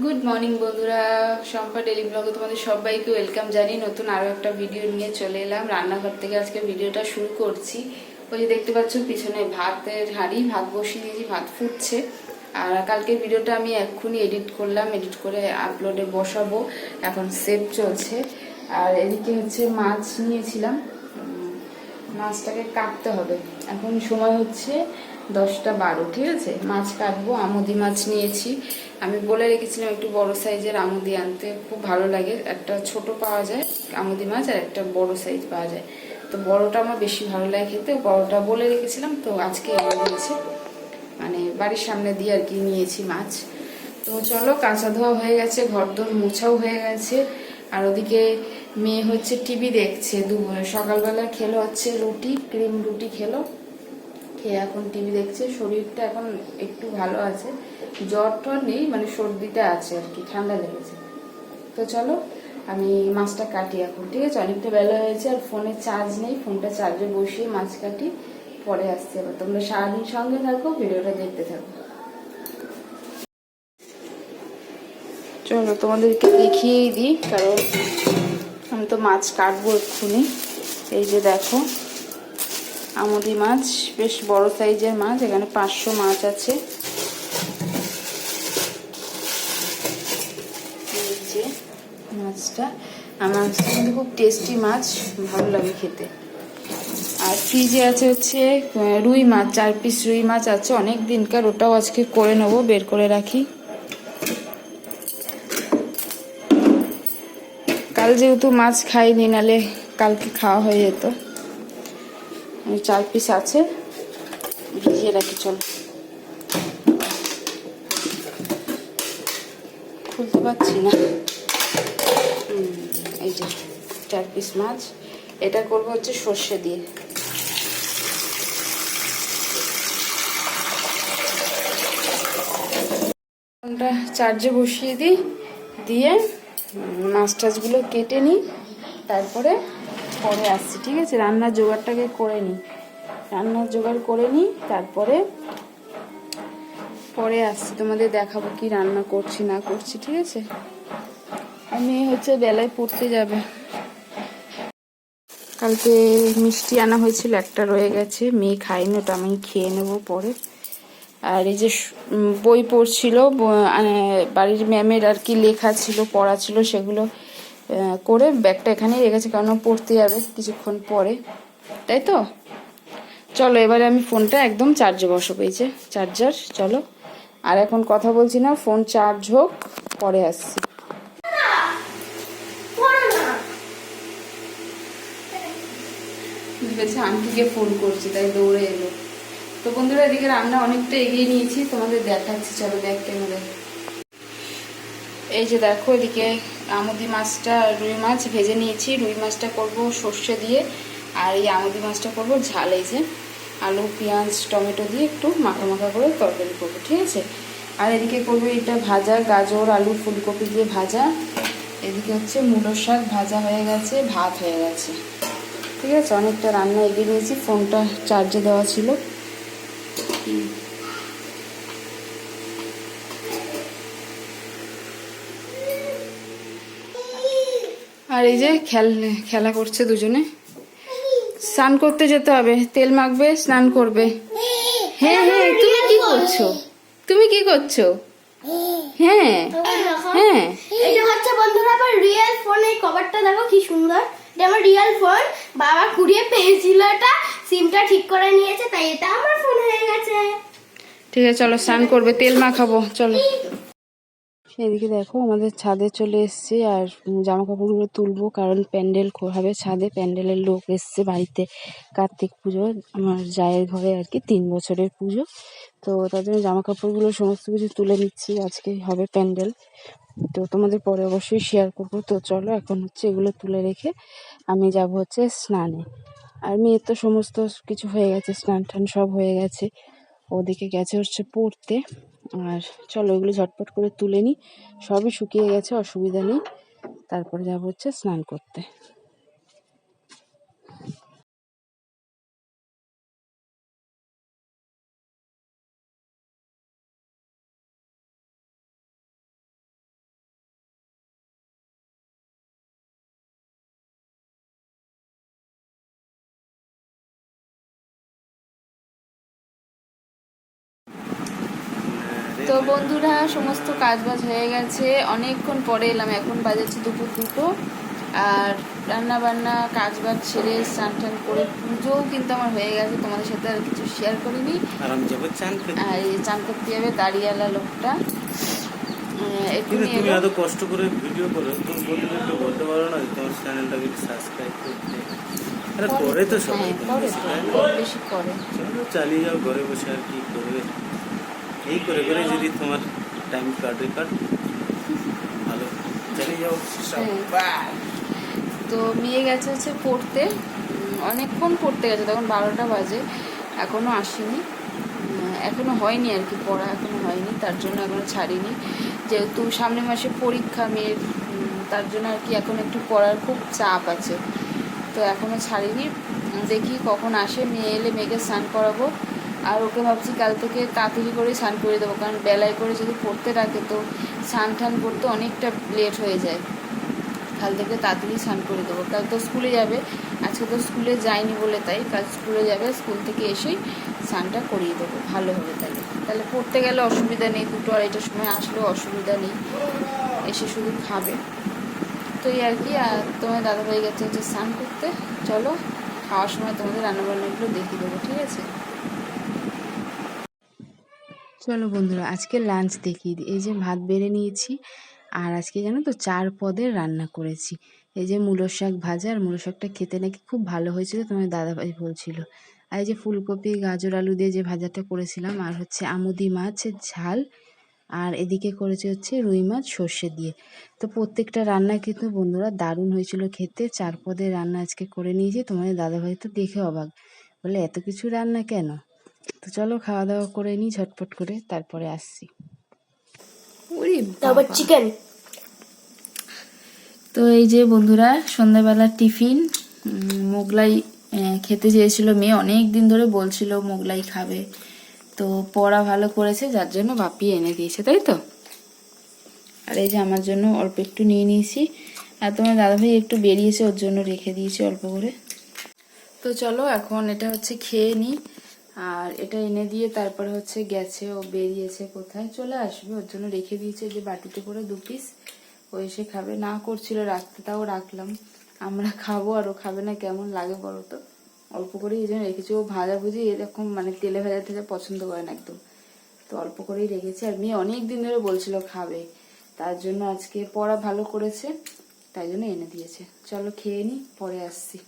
Good morning বন্ধুরা। Shampa daily ব্লগে তোমাদের সবাইকে ওয়েলকাম জানি নতুন আরও একটা ভিডিও নিয়ে চলে এলাম। রান্নাঘর থেকে আজকে ভিডিওটা শুরু করছি। ওই যে দেখতে পাচ্ছ, পিছনে ভাতের হাঁড়ি, ভাত বসিয়ে দিয়েছি ভাত ফুটছে। আর কালকে ভিডিওটা আমি এক্ষুনি এডিট করলাম এডিট করে আপলোডে বসাবো। এখন সেভ চলছে। আর এদিকে হচ্ছে মাছ নিয়েছিলাম। মাছটাকে কাটতে হবে। এখন সময় হচ্ছে দশটা বারো, ঠিক আছে? মাছ কাটবো, আমুদি মাছ নিয়েছি। আমি বলে রেখেছিলাম একটু বড় সাইজের আমুদি আনতে, খুব ভালো লাগে। একটা ছোট পাওয়া যায়, আমুদি মাছ, আর একটা বড় সাইজ পাওয়া যায়। তো বড়টা আমার বেশি ভালো লাগে খেতে। বড়টা বলে রেখেছিলাম, তো আজকে এনে দিয়েছে। মানে বাড়ির সামনে দিয়ে আর কি নিয়েছি মাছ। তো চলো, কাঁচা ধোয়া হয়ে গেছে ঘর দোর মোছাও হয়ে গেছে। আর ওদিকে মেয়ে হচ্ছে টিভি দেখছে। দু সকালবেলা খেলো হচ্ছে রুটি, ক্রিম রুটি খেলো। খেয়ে এখন টিভি দেখছে, শরীরটা এখন একটু ভালো আছে। জ্বর টর নেই মানে সর্দিটা আছে আর কি, ঠান্ডা লেগেছে। তো চলো, আমি মাছটা কাটি এখন, ঠিক আছে? অনেকটা বেলা হয়েছে আর ফোনে চার্জ নেই, ফোনটা চার্জে বসিয়ে মাছ কাটি, পরে আসছে এবার তোমরা সারাদিন সঙ্গে থাকো, ভিডিওটা দেখতে থাকো। চলো, তোমাদেরকে দেখিয়েই দিই, কারণ আমি তো মাছ কাটবো এক্ষুনি। এই যে দেখো আমুদি মাছ, বেশ বড় সাইজের মাছ, এখানে পাঁচশো মাছ আছে। মাছটা, আমার কিন্তু খুব টেস্টি মাছ, ভালো লাগে খেতে। আর ফ্রিজে আছে হচ্ছে রুই মাছ, চার পিস রুই মাছ আছে, অনেক দিনকার ওটাও আজকে করে নেব, বের করে রাখি। কাল যেহেতু মাছ খাইনি, নালে কালকে খাওয়া হয়ে যেত। চার পিস আছে। ভিজিয়ে রাখি, চল। খুলতে পারছি না। এই যে চার পিস মাছ। এটা করব হচ্ছে সর্ষে দিয়ে। ফোনটা চার্জে বসিয়ে দিই, দিয়ে মাছ টাছগুলো কেটে নিই, তারপরে পরে আসছি, ঠিক আছে? রান্নার জোগাড়টাকে করে নিই। রান্নার জোগাড় করে নিই, তারপরে পরে আসছি। তোমাদের দেখাবো কি রান্না করছি, না করছি, ঠিক আছে? আমি হচ্ছে বেলায় পড়তে যাবে। কালকে মিষ্টি আনা হয়েছিল, একটা রয়ে গেছে। মেয়ে খাইনি ওটা আমি খেয়ে নেব পরে। আর এই যে বই পড়ছিল বাড়ির ম্যামের আর কি লেখা ছিল, পড়া ছিল, সেগুলো করে ব্যাগটা এখানেই রেখেছে কারণ পড়তে যাবে কিছুক্ষণ পরে। তাই তো? চলো, এবারে আমি ফোনটা একদম চার্জে এই যে চার্জার চলো। আর এখন কথা বলছি না, ফোন চার্জ হোক, পরে আসছি। ভেবেছে আন্টিকে ফোন করছি, তাই দৌড়ে এলো। তো বন্ধুরা, এদিকে রান্না অনেকটা এগিয়ে নিয়েছি, তোমাদের দেখাচ্ছি, চলো দেখ ক্যামেরায় এই যে দেখো এদিকে আমুদি মাছটা, রুই মাছ ভেজে নিয়েছি। রুই মাছটা করব সর্ষে দিয়ে, আর এই আমুদি মাছটা করব ঝাল, এই যে আলু, পেঁয়াজ, টমেটো দিয়ে একটু মাখা মাখা করে তরকারি করব, ঠিক আছে? আর এদিকে করব এটা ভাজা গাজর, আলু, ফুলকপি দিয়ে ভাজা। এদিকে হচ্ছে মূলো শাক ভাজা হয়ে গেছে, ভাত হয়ে গেছে। ঠিক আছে? অনেকটা রান্না এগিয়ে নিয়েছি, ফোনটা চার্জে দেওয়া ছিল। আর এই যে খেল খেলা করছে দুজনে। স্নান করতে যেতে হবে। তেল মাখবে স্নান করবে। হ্যাঁ হ্যাঁ তুমি কি করছ? তুমি কি করছ? হ্যাঁ হ্যাঁ। এটা হচ্ছে বন্ধুরা আমার রিয়েল ফোন এই কভারটা দেখো কি সুন্দর। এটা আমার রিয়েল ফোন বাবা কুড়িয়ে পেয়েছিল এটা। সিমটা ঠিক করে নিয়েছে তাই এটা আমার ফোন হয়ে গেছে। ঠিক আছে চলো স্নান করবে। তেল মাখাবো চলো। সেদিকে দেখো আমাদের ছাদে চলে এসেছি আর জামা কাপড়গুলো তুলবো কারণ প্যান্ডেল হবে ছাদে। প্যান্ডেলের লোক এসছে বাড়িতে কার্তিক পুজো, আমার জায়ের ঘরে আর কি তিন বছরের পুজো। তো তার জন্য জামা কাপড়গুলো সমস্ত কিছু তুলে নিচ্ছি, আজকে হবে প্যান্ডেল। তো তোমাদের পরে অবশ্যই শেয়ার করব। তো চলো এখন হচ্ছে এগুলো তুলে রেখে আমি যাব হচ্ছে স্নানে। আর মেয়ের তো সমস্ত কিছু হয়ে গেছে স্নান টান সব হয়ে গেছে। ওদিকে গেছে হচ্ছে পড়তে। আর চলো এগুলো ঝটপট করে তুলে নিই। সবই শুকিয়ে গেছে, অসুবিধা নেই। তারপরে যাব হচ্ছে স্নান করতে। তো বন্ধুরা সমস্ত কাজ বাজ হয়ে গেছে। অনেকক্ষণ পরে এলাম এখন বাজাচ্ছে দুপুর দুটো। আর রান্না বান্না কাজ বাজ ছেড়ে স্নান টান করে পুজোও কিন্তু আমার হয়ে গেছে। তোমাদের সাথে আর কিছু শেয়ার করিনি। আর এই চান করতে যাবে দাঁড়িয়ালা লোকটা। তুমি এত কষ্ট করে ভিডিও করো তুমি বলতে একটু বলতে পারো না তোমার চ্যানেলটাকে সাবস্ক্রাইব করতে। আরে করে তো সবাই হ্যাঁ, বেশি করে চালিয়ে যাও ঘরে বসে আর কি করবে? এই করে করে যদি তোমার টাইম কাটে কাট ভালো। চালিয়ে যাও হ্যাঁ। তো মেয়ে গেছে হচ্ছে পড়তে। অনেকক্ষণ পড়তে গেছে তখন বারোটা বাজে। এখনও আসেনি। উম, এখনও হয়নি আর কি পড়া এখনও হয়নি তার জন্য এখনও ছাড়িনি। যেহেতু সামনের মাসে পরীক্ষা মেয়ের তার জন্য আর কি এখন একটু পড়ার খুব চাপ আছে। তো এখনও ছাড়িনি। দেখি কখন আসে মেয়ে এলে মেয়েকে স্নান করাবো। আর ওকে ভাবছি কাল থেকে তাড়াতাড়ি করে স্নান করে দেবো, কারণ বেলায় করে যদি পড়তে রাখে তো স্নান টান করতে অনেকটা লেট হয়ে যায়। কাল থেকে তাড়াতাড়ি স্নান করে দেবো। কাল তো স্কুলে যাবে, আজকে তো স্কুলে যায়নি বলে তাই, কাল স্কুলে যাবে, স্কুল থেকে এসেই স্নানটা করিয়ে দেবো, ভালো হবে তাহলে। তাহলে পড়তে গেলে অসুবিধা নেই, দুটো আড়াইটার সময় আসলেও অসুবিধা নেই, এসে শুধু খাবে। তো এই আর কি, আর তোমার দাদাভাই গেছে হচ্ছে স্নান করতে, চলো খাওয়ার সময় তোমাদের রান্নাবান্নাগুলো দেখিয়ে দেবো, ঠিক আছে? চলো বন্ধুরা, আজকে লাঞ্চ দেখিয়ে দিই এই যে ভাত বেড়ে নিয়েছি, আর আজকে জানো তো চার পদের রান্না করেছি। এই যে মূলো শাক ভাজা আর মূলো শাকটা খেতে নাকি খুব ভালো হয়েছিল তোমার দাদাভাই বলছিল। আর এই যে ফুলকপি, গাজর, আলু দিয়ে যে ভাজাটা করেছিলাম, আর হচ্ছে আমুদি মাছের ঝাল, আর এদিকে করেছে হচ্ছে রুই মাছ, সর্ষে দিয়ে। তো প্রত্যেকটা রান্না কিন্তু বন্ধুরা দারুণ হয়েছিল খেতে। চার পদের রান্না আজকে করে নিয়েছি, তোমাদের দাদাভাই তো দেখে অবাক। বলে, এত কিছু রান্না কেন? তো চলো খাওয়া দাওয়া করে নিই ঝটপট করে তারপরে আসছি। তারপর চিকেন তো এই যে বন্ধুরা সন্ধ্যাবেলার টিফিন মোগলাই খেতে চেয়েছিল মেয়ে অনেক দিন ধরে বলছিল মোগলাই খাবে। তো পড়া ভালো করেছে যার জন্য বাপি এনে দিয়েছে তাই তো? আর এই যে আমার জন্য অল্প একটু নিয়ে নিয়েছি। আর তোমার দাদাভাই একটু বেরিয়েছে ওর জন্য রেখে দিয়েছি অল্প করে। তো চলো এখন এটা হচ্ছে খেয়ে নিই। আর এটা এনে দিয়ে তারপরে হচ্ছে গেছে, ও বেরিয়েছে কোথায়? চলে আসবে, ওর জন্য রেখে দিয়েছে যে বাটিতে করে দু পিস ও এসে খাবে। না করছিল রাখতে, তাও রাখলাম। আমরা খাব আর ও খাবে না, কেমন লাগে বলো তো? অল্প করে এই জন্য রেখেছি। ও ভাজা ভুজি এরকম মানে তেলে ভাজা থেকে পছন্দ করে না একদম। তো অল্প করেই রেখেছি। আর মেয়ে অনেক দিন ধরে বলছিল খাবে। তার জন্য আজকে পড়া ভালো করেছে, তাই জন্য এনে দিয়েছে। চলো খেয়ে নি, পরে আসছি।